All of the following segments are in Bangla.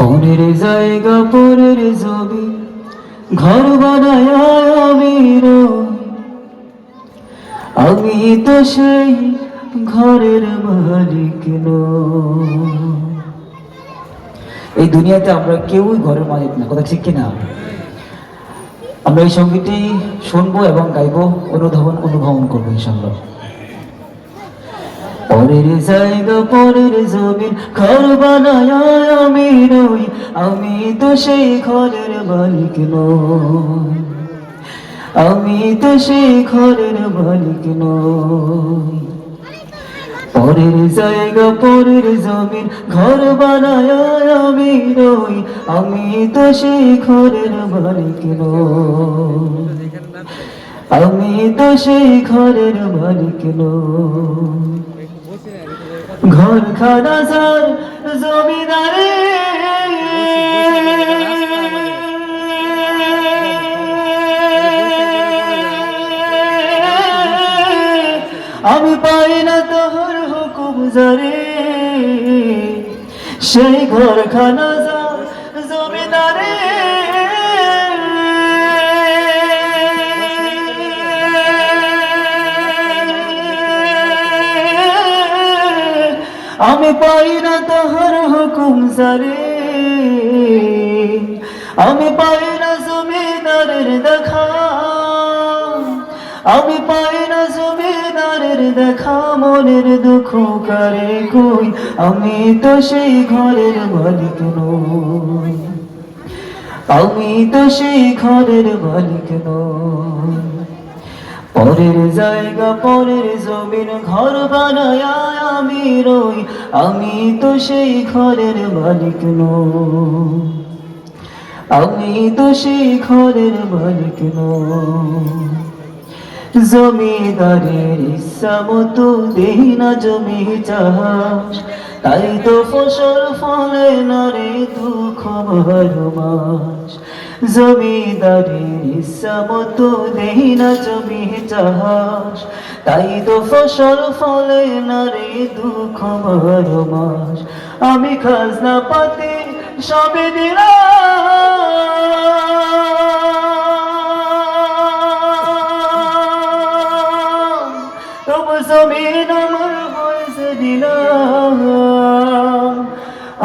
পরের জায়গা পরের জমি, ঘর বানায় আমি তো সেই ঘরের মালিক। এই দুনিয়াতে আমরা কেউই ঘরের মালিক না, কথা ঠিক কিনা আমরা এই সঙ্গীতটি শুনব এবং গাইবো, অনুধাবন অনুভবন করব এই ইনশাল্লাহ পরের জায়গা, পরের জমিন, ঘর বানায় আমি রই আমি তো সেই ঘরের মালিক নই। আমি তো সেই ঘরের মালিক নই। পরের জায়গা, পরের জমিন, ঘর বানায় আমি রই আমি তো সেই ঘরের মালিক নই। আমি তো সেই ঘরের মালিক ঘর খানা সার জমিদারে। আমি পাই না তোহর হুকুম জারে সেই ঘর খানা আমি পাই না তাহার হুকুম সারে আমি পাই না জমিদারের দেখা। আমি পাই না জমিদারের দেখা, মনের দুঃখ করে কই? আমি তো সেই ঘরের মালিক নই। আমি তো সেই ঘরের মালিক নই। পরের জায়গা, পরের জমিন ঘর বানায় আমি রই আমি তো সেই ঘরের মালিক নই। আমি তো সেই ঘরের মালিক নই। জমিদারের ইচ্ছা মতো দেই না জমি চাষ। তাই তো ফসল ফলে না রে দুঃখ মাস জমিদারের ইচ্ছা মতো দেই না জমি চাষ। তাই তো ফসল ফলে না রে দুঃখ বারো মাস। আমি খাজনা পাতে সবে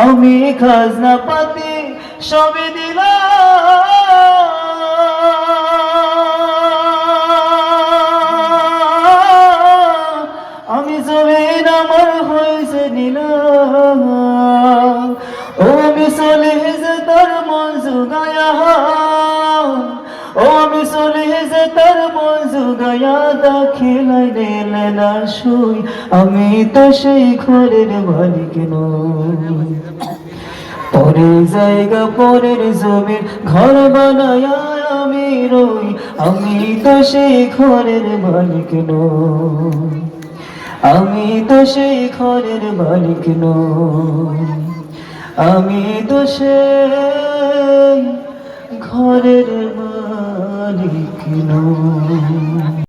আমি খাজনা পাতি সবে দিলাম। হয়েছে দিলাম ও তার মন জুগায়া। ও চলে যে তার মন দাখিলাই নিলে শুই আমি তো সেই ঘরের মালিক নই। পরের জায়গা, পরের জমির ঘর বানায় আমি রই। আমি তো সেই ঘরের মালিক নই। আমি তো সেই ঘরের মালিক নই। আমি তো সেই ঘরের মালিক নই।